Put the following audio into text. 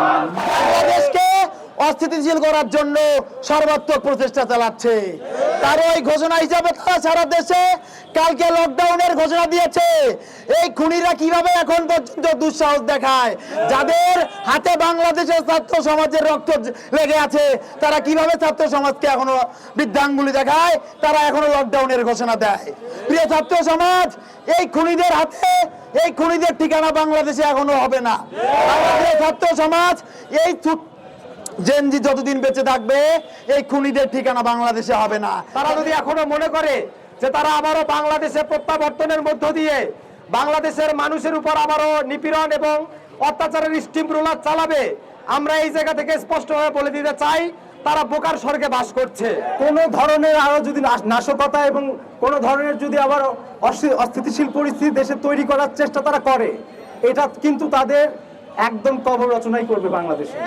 বাংলাদেশকে অস্থিতিশীল করার জন্য সর্বাত্মক প্রচেষ্টা চালাচ্ছে। তার ওই ঘোষণা হিসাবে তারা সারা দেশে কালকে লকডাউনের ঘোষণা দিয়েছে। এই খুনিরা কীভাবে এখন পর্যন্ত দুঃসাহস দেখায়? যাদের হাতে বাংলাদেশের ছাত্র সমাজের রক্ত লেগে আছে, তারা কীভাবে ছাত্র সমাজকে এখনও বৃদ্ধাঙ্গুলি দেখায়? তারা এখনও লকডাউনের ঘোষণা দেয়। প্রিয় ছাত্র সমাজ, এই খুনিদের হাতে এই খুনিদের ঠিকানা বাংলাদেশে এখনও হবে না। ছাত্র সমাজ, এই জেনজি যতদিন বেঁচে থাকবে, এই খুনিদের ঠিকানা বাংলাদেশে হবে না। তারা যদি এখনও মনে করে যে তারা আবারও বাংলাদেশে প্রত্যাবর্তনের মধ্য দিয়ে বাংলাদেশের মানুষের উপর আবারও নিপীড়ন এবং অত্যাচারের স্টিম রোলার চালাবে, আমরা এই জায়গা থেকে স্পষ্টভাবে বলে দিতে চাই তারা বোকার স্বর্গে বাস করছে। কোন ধরনের আরও যদি নাশ- নাশকতা এবং কোন ধরনের যদি আবার অস্থিতিশীল পরিস্থিতি দেশে তৈরি করার চেষ্টা তারা করে, এটা কিন্তু তাদের একদম কবর রচনাই করবে বাংলাদেশে।